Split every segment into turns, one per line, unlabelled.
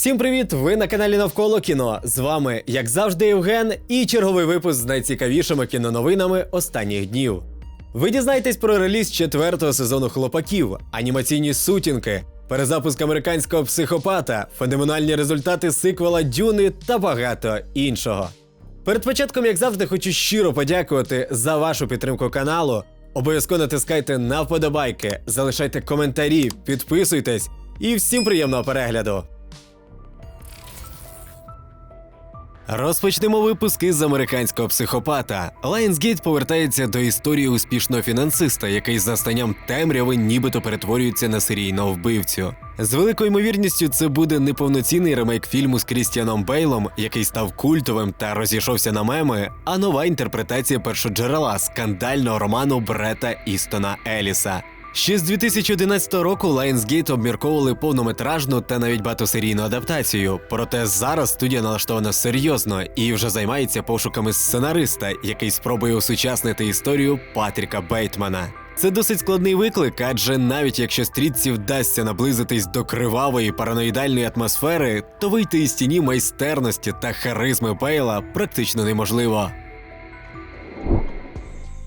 Всім привіт! Ви на каналі Навколо кіно. З вами, як завжди, Євген, і черговий випуск з найцікавішими кіноновинами останніх днів. Ви дізнаєтесь про реліз четвертого сезону хлопаків, анімаційні сутінки, перезапуск американського психопата, феноменальні результати сиквела Дюни та багато іншого. Перед початком, як завжди, хочу щиро подякувати за вашу підтримку каналу. Обов'язково натискайте на вподобайки, залишайте коментарі, підписуйтесь і всім приємного перегляду. Розпочнемо випуски з американського психопата. Lionsgate повертається до історії успішного фінансиста, який за станням темряви нібито перетворюється на серійного вбивцю. З великою ймовірністю це буде неповноцінний ремейк фільму з Крістіаном Бейлом, який став культовим та розійшовся на меми, а нова інтерпретація першоджерела скандального роману Брета Істона Еліса. Ще з 2011 року Lionsgate обмірковували повнометражну та навіть багатосерійну адаптацію. Проте зараз студія налаштована серйозно і вже займається пошуками сценариста, який спробує осучаснити історію Патріка Бейтмана. Це досить складний виклик, адже навіть якщо стрітці вдасться наблизитись до кривавої параноїдальної атмосфери, то вийти із тіні майстерності та харизми Бейла практично неможливо.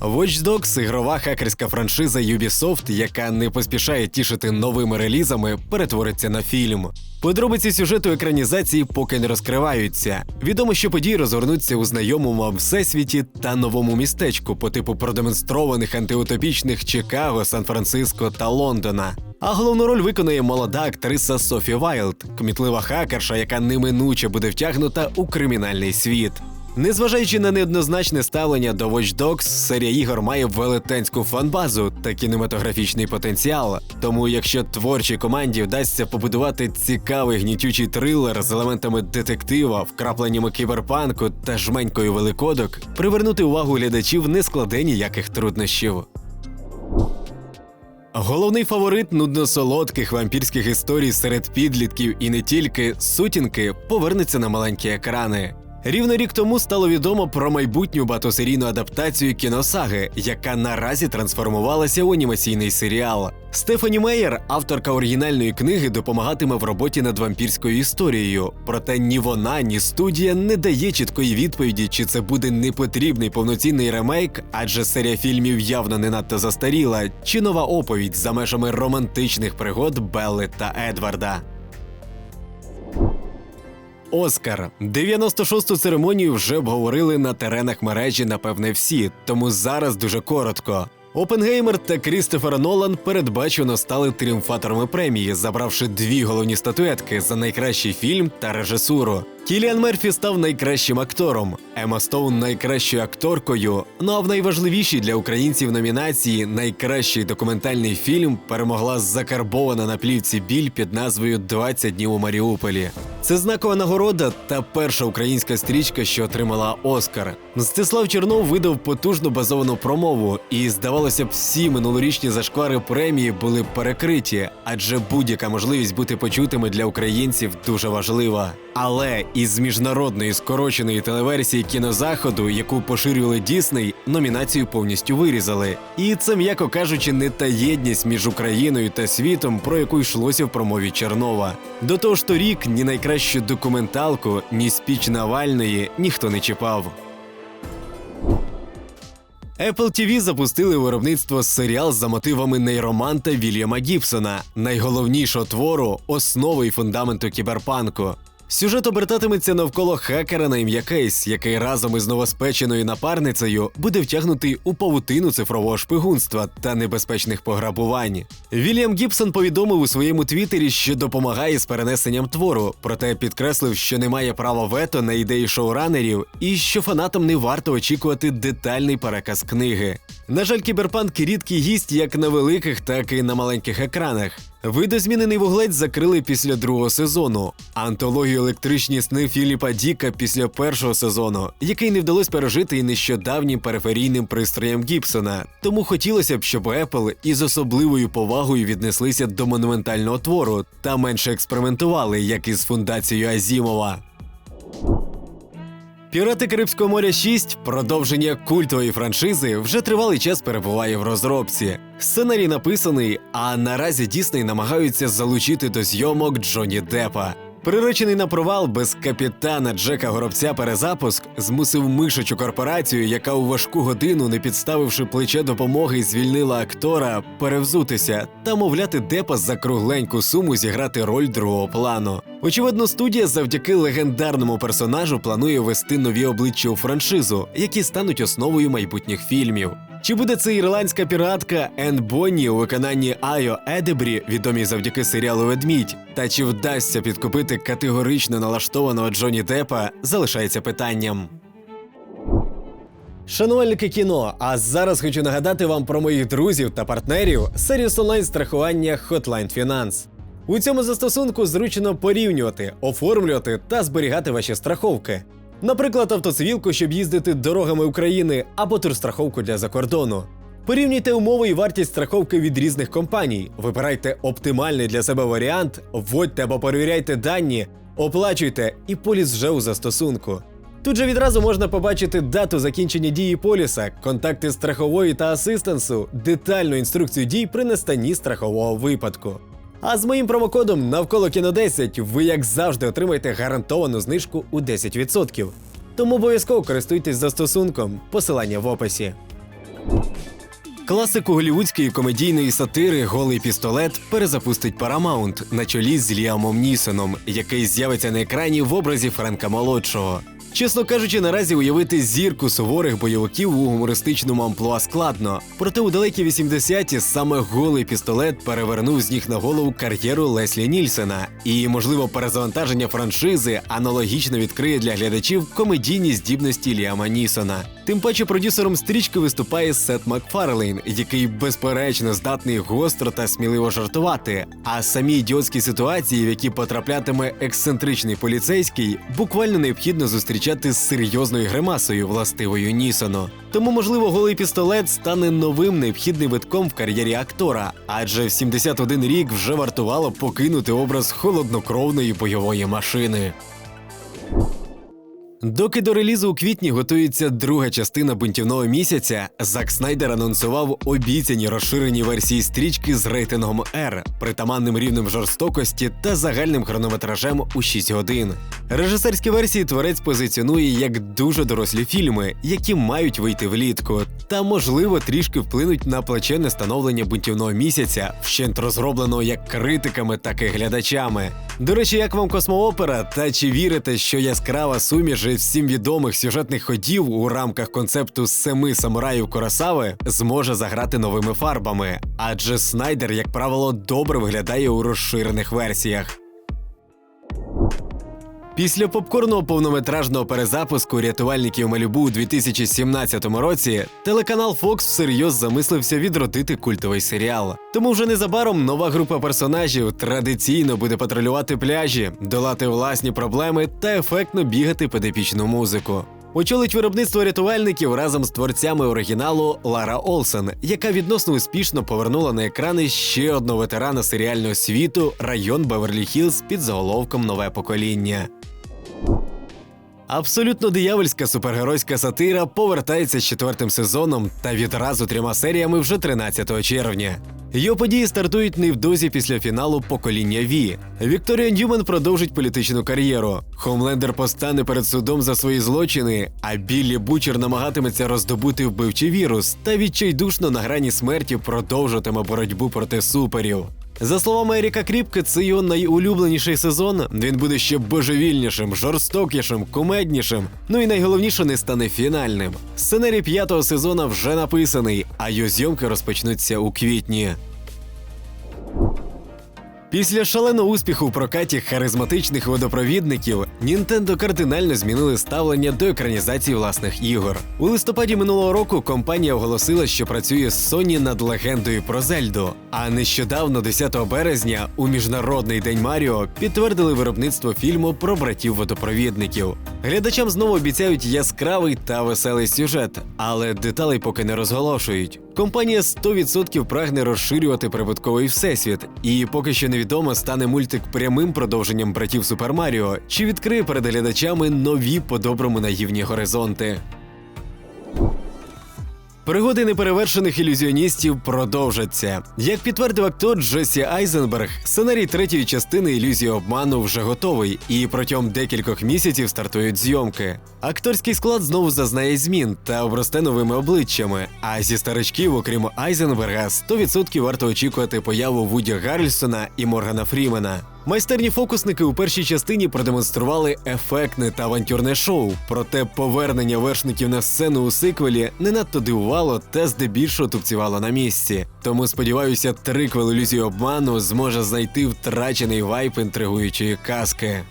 Watch Dogs – ігрова хакерська франшиза Ubisoft, яка не поспішає тішити новими релізами, перетвориться на фільм. Подробиці сюжету екранізації поки не розкриваються. Відомо, що події розгорнуться у знайомому всесвіті та новому містечку по типу продемонстрованих антиутопічних Чикаго, Сан-Франциско та Лондона. А головну роль виконує молода актриса Софі Вайлд, кмітлива хакерша, яка неминуче буде втягнута у кримінальний світ. Незважаючи на неоднозначне ставлення до Watch Dogs, серія ігор має велетенську фанбазу та кінематографічний потенціал. Тому, якщо творчій команді вдасться побудувати цікавий гнітючий трилер з елементами детектива, вкрапленнями кіберпанку та жменькою великодок, привернути увагу глядачів не складе ніяких труднощів. Головний фаворит нудно-солодких вампірських історій серед підлітків і не тільки сутінки повернеться на маленькі екрани. Рівно рік тому стало відомо про майбутню багатосерійну адаптацію кіносаги, яка наразі трансформувалася у анімаційний серіал. Стефані Мейер, авторка оригінальної книги, допомагатиме в роботі над вампірською історією. Проте ні вона, ні студія не дає чіткої відповіді, чи це буде непотрібний повноцінний ремейк, адже серія фільмів явно не надто застаріла, чи нова оповідь за межами романтичних пригод Белли та Едварда. Оскар 96-ту церемонію вже обговорили на теренах мережі, напевне, всі, тому зараз дуже коротко. Опенгеймер та Крістофер Нолан передбачено стали тріумфаторами премії, забравши дві головні статуетки за найкращий фільм та режисуру. Кіліан Мерфі став найкращим актором, Ема Стоун найкращою акторкою. Ну а в найважливішій для українців номінації найкращий документальний фільм перемогла закарбована на плівці біль під назвою «20 днів у Маріуполі. Це знакова нагорода та перша українська стрічка, що отримала Оскар. Мстислав Чернов видав потужну базовану промову, і здавалося б, всі минулорічні зашквари премії були перекриті, адже будь-яка можливість бути почутими для українців дуже важлива. Але із міжнародної скороченої телеверсії кінозаходу, яку поширювали Дісней, номінацію повністю вирізали. І це, м'яко кажучи, не та єдність між Україною та світом, про яку йшлося в промові Чернова. До того ж, торік ні найкращу документалку, ні спіч Навальної ніхто не чіпав. Apple TV запустили виробництво серіал за мотивами нейроманта Вільяма Гібсона, найголовнішого твору, основи і фундаменту кіберпанку. Сюжет обертатиметься навколо хакера на ім'я Кейс, який разом із новоспеченою напарницею буде втягнутий у павутину цифрового шпигунства та небезпечних пограбувань. Вільям Гібсон повідомив у своєму твіттері, що допомагає з перенесенням твору, проте підкреслив, що не має права вето на ідеї шоуранерів і що фанатам не варто очікувати детальний переказ книги. На жаль, кіберпанк рідкий гість як на великих, так і на маленьких екранах. Видозмінений вуглець закрили після другого сезону, антологію електричні сни Філіпа Діка після першого сезону, який не вдалося пережити і нещодавнім периферійним пристроєм Гібсона. Тому хотілося б, щоб Apple із особливою повагою віднеслися до монументального твору та менше експериментували, як із фундацією Азімова. Пірати Карибського моря 6, продовження культової франшизи, вже тривалий час перебуває в розробці. Сценарій написаний, а наразі Дісней намагаються залучити до зйомок Джонні Деппа. Приречений на провал без капітана Джека Горобця перезапуск змусив мишачу корпорацію, яка у важку годину, не підставивши плече допомоги, звільнила актора, перевзутися та мовляти Депа за кругленьку суму зіграти роль другого плану. Очевидно, студія завдяки легендарному персонажу планує вести нові обличчя у франшизу, які стануть основою майбутніх фільмів. Чи буде це ірландська піратка Ен Бонні у виконанні Айо Едебрі, відомій завдяки серіалу Ведмідь? Та чи вдасться підкупити категорично налаштованого Джоні Деппа, залишається питанням. Шанувальники кіно, а зараз хочу нагадати вам про моїх друзів та партнерів сервіс онлайн страхування Hotline Finance. У цьому застосунку зручно порівнювати, оформлювати та зберігати ваші страховки. Наприклад, автоцивілку, щоб їздити дорогами України, або турстраховку для закордону. Порівнюйте умови і вартість страховки від різних компаній. Вибирайте оптимальний для себе варіант, вводьте або перевіряйте дані, оплачуйте і поліс вже у застосунку. Тут же відразу можна побачити дату закінчення дії поліса, контакти страхової та асистенсу, детальну інструкцію дій при настанні страхового випадку. А з моїм промокодом навколо кіно 10 ви, як завжди, отримаєте гарантовану знижку у 10%. Тому обов'язково користуйтесь застосунком, посилання в описі. Класику голівудської комедійної сатири Голий пістолет перезапустить Paramount на чолі з Ліамом Нісоном, який з'явиться на екрані в образі Френка Молодшого. Чесно кажучи, наразі уявити зірку суворих бойовиків у гумористичному амплуа складно. Проте у далекі 80-ті саме голий пістолет перевернув з ніг на голову кар'єру Леслі Нільсена. І, можливо, перезавантаження франшизи аналогічно відкриє для глядачів комедійні здібності Ліама Нісона. Тим паче продюсером стрічки виступає Сет Макфарлейн, який безперечно здатний гостро та сміливо жартувати. А самі ідіотські ситуації, в які потраплятиме ексцентричний поліцейський, буквально необхідно зустрічати з серйозною гримасою, властивою Нісону. Тому, можливо, голий пістолет стане новим необхідним витком в кар'єрі актора, адже в 71 рік вже вартувало покинути образ холоднокровної бойової машини. Доки до релізу у квітні готується друга частина бунтівного місяця, Зак Снайдер анонсував обіцяні розширені версії стрічки з рейтингом R, притаманним рівнем жорстокості та загальним хронометражем у 6 годин. Режисерські версії творець позиціонує як дуже дорослі фільми, які мають вийти влітку, та можливо трішки вплинуть на плачевне становлення бунтівного місяця, вщент розробленого як критиками, так і глядачами. До речі, як вам космоопера, та чи вірите, що яскрава суміш всім відомих сюжетних ходів у рамках концепту семи самураїв Коросави зможе заграти новими фарбами, адже Снайдер, як правило, добре виглядає у розширених версіях. Після попкорного повнометражного перезапуску рятувальників Малюбу у 2017 році телеканал Fox всерйоз замислився відродити культовий серіал. Тому вже незабаром нова група персонажів традиційно буде патрулювати пляжі, долати власні проблеми та ефектно бігати під епічну музику. Очолить виробництво рятувальників разом з творцями оригіналу Лара Олсен, яка відносно успішно повернула на екрани ще одного ветерана серіального світу район Беверлі Хілз під заголовком Нове покоління. Абсолютно диявольська супергеройська сатира повертається з четвертим сезоном та відразу трьома серіями вже 13 червня. Його події стартують невдовзі після фіналу покоління Ві. Вікторія Ньюман продовжить політичну кар'єру. Хомлендер постане перед судом за свої злочини, а Біллі Бучер намагатиметься роздобути вбивчий вірус та відчайдушно на грані смерті продовжуватиме боротьбу проти суперів. За словами Еріка Кріпки, це його найулюбленіший сезон. Він буде ще божевільнішим, жорстокішим, кумеднішим. Ну і найголовніше не стане фінальним. Сценарій п'ятого сезону вже написаний, а його зйомки розпочнуться у квітні. Після шаленого успіху в прокаті харизматичних водопровідників Nintendo кардинально змінили ставлення до екранізації власних ігор. У листопаді минулого року компанія оголосила, що працює з Sony над легендою про Зельду. А нещодавно, 10 березня, у міжнародний день Маріо підтвердили виробництво фільму про братів водопровідників. Глядачам знову обіцяють яскравий та веселий сюжет, але деталей поки не розголошують. Компанія 100% прагне розширювати прибутковий всесвіт, і поки що невідомо стане мультик прямим продовженням братів Супер Маріо, чи відкриє перед глядачами нові по-доброму наївні горизонти. Пригоди неперевершених ілюзіоністів продовжаться. Як підтвердив актор Джесі Айзенберг, сценарій третьої частини ілюзії обману вже готовий, і протягом декількох місяців стартують зйомки. Акторський склад знову зазнає змін та обросте новими обличчями. А зі старичків, окрім Айзенберга, 100% варто очікувати появу Вуді Гаррельсона і Моргана Фрімена. Майстерні фокусники у першій частині продемонстрували ефектне та авантюрне шоу. Проте повернення вершників на сцену у сиквелі не надто дивувало та здебільшого тупцювало на місці. Тому сподіваюся, триквел ілюзії обману зможе знайти втрачений вайп інтригуючої казки.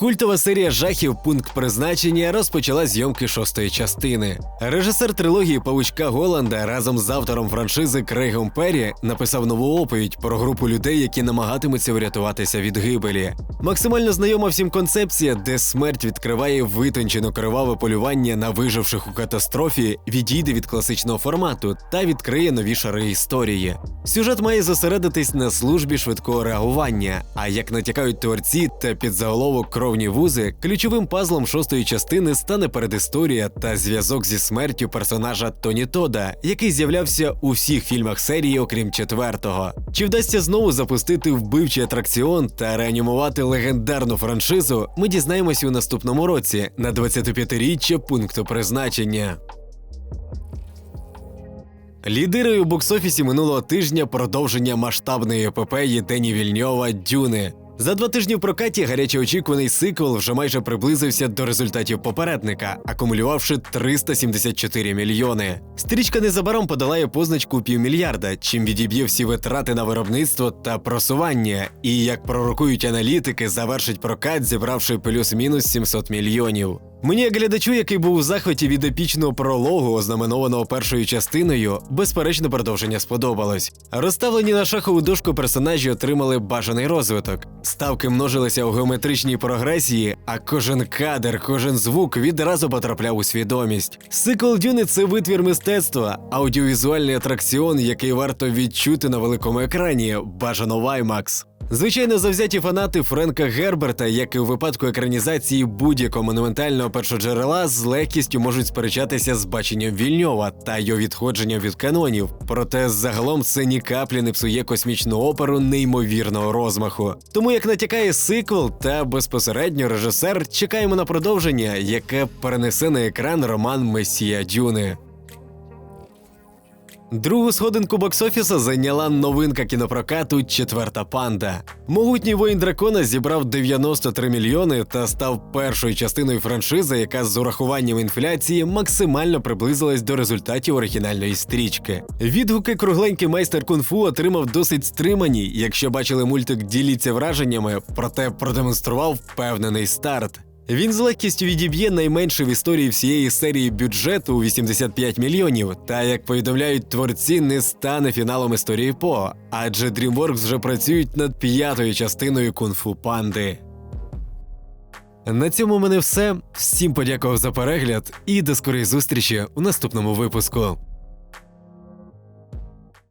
Культова серія жахів Пункт призначення розпочала зйомки шостої частини. Режисер трилогії Павучка Голланда разом з автором франшизи Крейгом Перрі написав нову оповідь про групу людей, які намагатимуться врятуватися від гибелі. Максимально знайома всім концепція, де смерть відкриває витончено криваве полювання на виживших у катастрофі, відійде від класичного формату та відкриє нові шари історії. Сюжет має зосередитись на службі швидкого реагування. А як натякають творці та підзаголовок кровні вузи, ключовим пазлом шостої частини стане передісторія та зв'язок зі смертю персонажа Тоні Тода, який з'являвся у всіх фільмах серії, окрім четвертого. Чи вдасться знову запустити вбивчий атракціон та реанімувати легендарну франшизу? Ми дізнаємося у наступному році на 25-річчя пункту призначення. Лідирує у боксофісі минулого тижня продовження масштабної епопеї Дені Вільньова Дюни. За два тижні в прокаті гаряче очікуваний сиквел вже майже приблизився до результатів попередника, акумулювавши 374 мільйони. Стрічка незабаром подолає позначку півмільярда, чим відіб'є всі витрати на виробництво та просування. І як пророкують аналітики, завершить прокат, зібравши плюс-мінус 700 мільйонів. Мені, як глядачу, який був у захваті від епічного прологу, ознаменованого першою частиною, безперечно продовження сподобалось. Розставлені на шахову дошку персонажі отримали бажаний розвиток. Ставки множилися у геометричній прогресії, а кожен кадр, кожен звук відразу потрапляв у свідомість. Сиквел Дюни це витвір мистецтва, аудіовізуальний атракціон, який варто відчути на великому екрані, бажано в IMAX. Звичайно, завзяті фанати Френка Герберта, як і у випадку екранізації будь-якого монументального першоджерела, з легкістю можуть сперечатися з баченням Вільньова та його відходженням від канонів. Проте загалом це ні каплі не псує космічну оперу неймовірного розмаху. Тому як натякає сиквел та безпосередньо режисер, чекаємо на продовження, яке перенесе на екран роман Месія Дюни. Другу сходинку боксофіса зайняла новинка кінопрокату Четверта панда. Могутній воїн дракона зібрав 93 мільйони та став першою частиною франшизи, яка з урахуванням інфляції максимально приблизилась до результатів оригінальної стрічки. Відгуки кругленький майстер кунг-фу отримав досить стримані. Якщо бачили мультик, діліться враженнями, проте продемонстрував впевнений старт. Він з легкістю відіб'є найменший в історії всієї серії бюджет у 85 мільйонів. Та як повідомляють творці, не стане фіналом історії По, адже DreamWorks вже працюють над п'ятою частиною кунг-фу панди. На цьому мене все. Всім подякував за перегляд і до скорої зустрічі у наступному випуску.